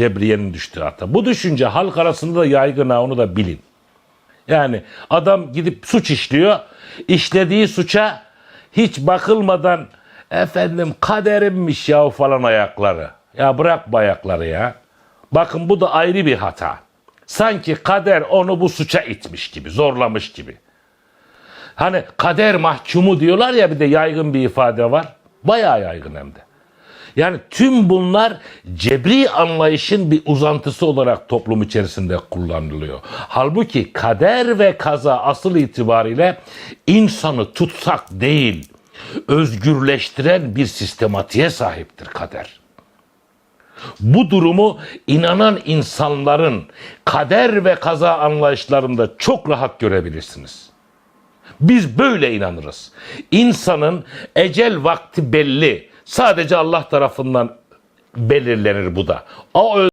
Cebriye'nin düştüğü hata. Bu düşünce halk arasında da yaygın ha onu da bilin. Yani adam gidip suç işliyor. işlediği suça hiç bakılmadan efendim kaderimmiş ya falan ayakları. Ya bırak bu ayakları ya. Bakın bu da ayrı bir hata. Sanki kader onu bu suça itmiş gibi, zorlamış gibi. Hani kader mahkumu diyorlar ya bir de yaygın bir ifade var. Bayağı yaygın hem de. Yani tüm bunlar cebri anlayışın bir uzantısı olarak toplum içerisinde kullanılıyor. Halbuki kader ve kaza asıl itibariyle insanı tutsak değil, özgürleştiren bir sistematiğe sahiptir kader. Bu durumu inanan insanların kader ve kaza anlayışlarında çok rahat görebilirsiniz. Biz böyle inanırız. İnsanın ecel vakti belli. Sadece Allah tarafından belirlenir bu da. O